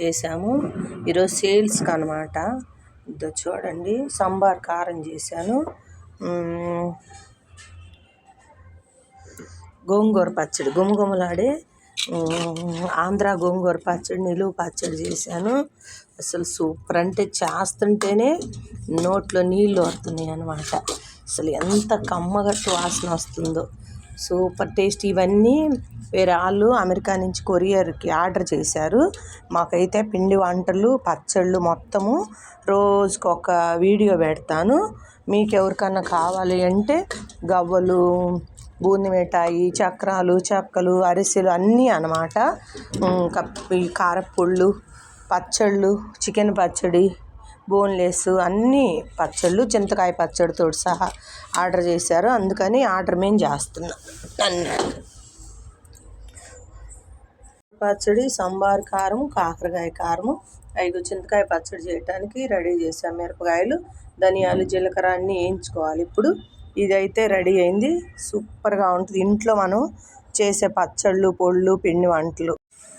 చేశాము. ఈరోజు సేల్స్కి అనమాట ఇదో చూడండి సాంబార్ కారం చేశాను. గోంగూర పచ్చడి గుమగుమలాడే ఆంధ్ర గోంగూర పచ్చడి నిలువ పచ్చడి చేశాను. అసలు సూపర్. అంటే చేస్తుంటేనే నోట్లో నీళ్ళు వస్తున్నాయి అనమాట అసలు ఎంత కమ్మగట్టు వాసన వస్తుందో. సూపర్ టేస్ట్ ఇవన్నీ వేరే వాళ్ళు అమెరికా నుంచి కొరియర్కి ఆర్డర్ చేశారు. మాకైతే పిండి వంటలు పచ్చళ్ళు మొత్తము రోజుకు ఒక వీడియో పెడతాను. మీకు ఎవరికన్నా కావాలి అంటే గవ్వలు బూంది మిఠాయి చక్రాలు చెక్కలు అరిసెలు అన్నీ అనమాట కప్ కారపుళ్ళు పచ్చళ్ళు చికెన్ పచ్చడి బోన్లెస్ అన్నీ పచ్చళ్ళు చింతకాయ పచ్చడితో సహా ఆర్డర్ చేశారు. అందుకని ఆర్డర్ మేము చేస్తున్నాం. అన్నీ. పచ్చడి సాంబార్ కారం కాకరకాయ కారము ఐదు చింతకాయ పచ్చడి చేయడానికి రెడీ చేసాం మిరపకాయలు ధనియాలు జీలకర్ర అన్నీ వేయించుకోవాలి ఇప్పుడు. ఇదైతే రెడీ అయింది. సూపర్గా ఉంటుంది. ఇంట్లో మనం చేసే పచ్చళ్ళు పొళ్ళు పిండి వంటలు.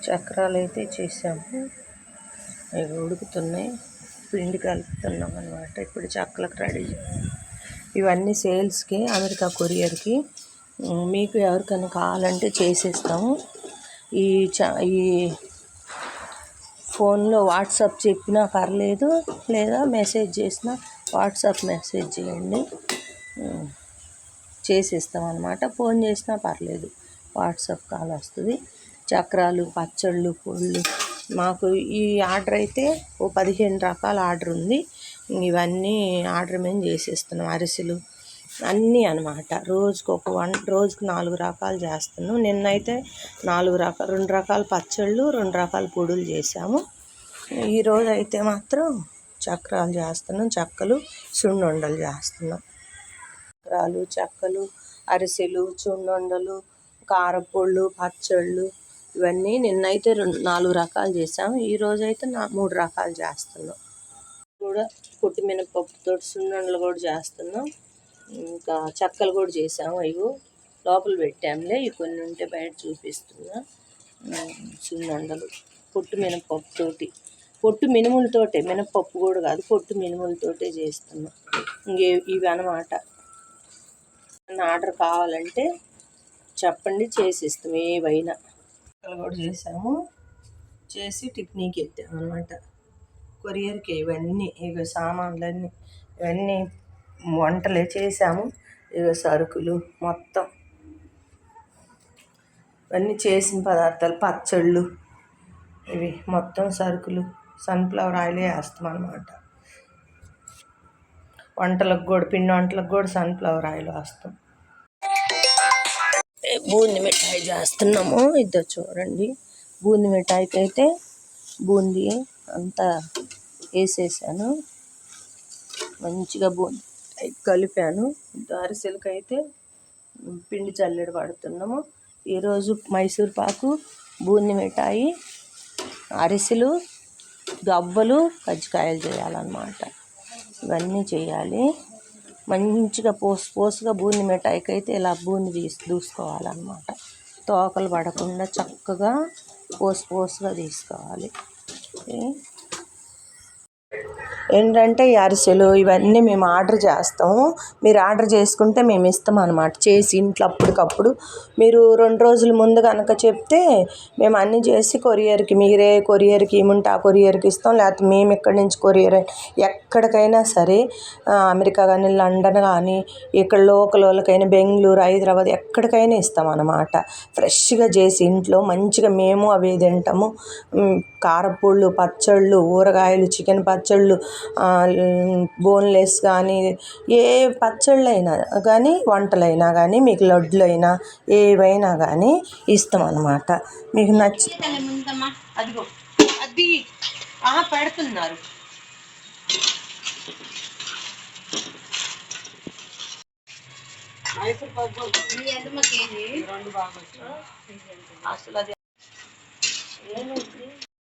చక్రాలు అయితే చేసాము అవి ఉడుకుతున్నాయి. పిండి కలుపుతున్నాం అనమాట ఇప్పుడు చక్కలకు రెడీ. ఇవన్నీ సేల్స్కి అమెరికా కొరియర్కి మీకు ఎవరికైనా కావాలంటే చేసేస్తాము. ఈ చ ఈ ఫోన్లో వాట్సాప్ చెప్పినా పర్లేదు లేదా మెసేజ్ చేసినా వాట్సాప్ మెసేజ్ చేయండి. చేసేస్తాం అనమాట ఫోన్ చేసినా పర్లేదు వాట్సాప్ కాల్ వస్తుంది. చక్రాలు పచ్చళ్ళు పొళ్ళు మాకు ఈ ఆర్డర్ అయితే ఓ పదిహేను రకాల ఆర్డర్ ఉంది. ఇవన్నీ ఆర్డర్ మేము చేసేస్తున్నాం అరిసెలు అన్నీ అనమాట రోజుకు ఒక వన్ రోజుకు నాలుగు రకాలు చేస్తున్నాం. నిన్నైతే నాలుగు రకాల రెండు రకాల పచ్చళ్ళు రెండు రకాల పొడులు చేసాము. ఈరోజు అయితే మాత్రం చక్రాలు చేస్తున్నాం చెక్కలు సున్నుండలు చేస్తున్నాం. చక్రాలు చెక్కలు అరిసెలు చున్నుండలు కారపొళ్ళు పచ్చళ్ళు ఇవన్నీ నిన్నైతే రెండు నాలుగు రకాలు చేసాము ఈరోజు అయితే నా మూడు రకాలు చేస్తున్నాం. కూడా పొట్టి మినపప్పుతో సున్నుండలు కూడా చేస్తున్నాం. ఇంకా చెక్కలు కూడా చేసాము అవి లోపల పెట్టాంలే. ఇవి కొన్ని ఉంటే బయట చూపిస్తున్నా. సున్నుండలు పొట్టు మినపప్పుతోటి పొట్టు మినుములతోటే మినపప్పు కూడా కాదు పొట్టు మినుములతోటే చేస్తున్నాం. ఇంకే ఇవి అనమాట ఆర్డర్ కావాలంటే చెప్పండి చేసిస్తాం ఏవైనా ముక్కలు కూడా చేసాము. చేసి టిఫినీకి ఎత్తాము అనమాట కొరియర్కి ఇవన్నీ ఇక సామాన్లన్నీ ఇవన్నీ వంటలే చేసాము. ఇక సరుకులు మొత్తం. ఇవన్నీ చేసిన పదార్థాలు పచ్చళ్ళు ఇవి మొత్తం సరుకులు సన్ఫ్లవర్ ఆయిలే వేస్తాం అనమాట వంటలకు కూడా పిండి వంటలకు కూడా సన్ఫ్లవర్ ఆయిల్ వేస్తాం. బూంది మిఠాయి చేస్తున్నాము. ఇద్దరు చూడండి. బూంది మిఠాయికి అయితే బూందీ అంతా వేసేసాను. మంచిగా బూంది కలిపాను. అరిసెలకు అయితే పిండి చల్లెడ పడుతున్నాము ఈరోజు మైసూర్ పాకు బూంది మిఠాయి అరిసెలు గవ్వలు కజ్జికాయలు చేయాలన్నమాట. ఇవన్నీ చేయాలి. మంచిగా పోసు పోసుగా బూంది మిఠాయికి అయితే ఇలా బూంది తీసి దూసుకోవాలన్నమాట. తోకలు పడకుండా చక్కగా పోసు పోసుగా తీసుకోవాలి. ఏంటంటే ఈ అరిసెలు ఇవన్నీ మేము ఆర్డర్ చేస్తాము మీరు ఆర్డర్ చేసుకుంటే మేము ఇస్తాం అనమాట చేసి ఇంట్లో అప్పటికప్పుడు. మీరు రెండు రోజుల ముందు కనుక చెప్తే మేము అన్నీ చేసి కొరియర్కి మీరే కొరియర్కి ఏముంటే ఆ కొరియర్కి ఇస్తాం. లేకపోతే మేము ఇక్కడి నుంచి కొరియర్ ఎక్కడికైనా సరే అమెరికా కానీ లండన్ కానీ ఇక్కడ లోకల్ వాళ్ళకైనా బెంగళూరు హైదరాబాద్ ఎక్కడికైనా ఇస్తాం అనమాట ఫ్రెష్గా చేసి ఇంట్లో మంచిగా మేము అవి తింటాము. కారపూళ్ళు పచ్చళ్ళు ఊరగాయలు చికెన్ పచ్చళ్ళు బోన్లెస్ కానీ ఏ పచ్చళ్ళు అయినా కానీ వంటలైనా కానీ మీకు లడ్లు అయినా ఏవైనా కానీ ఇస్తాం అనమాట మీకు నచ్చి అదిగో అది పెడుతున్నారు. అసలు అది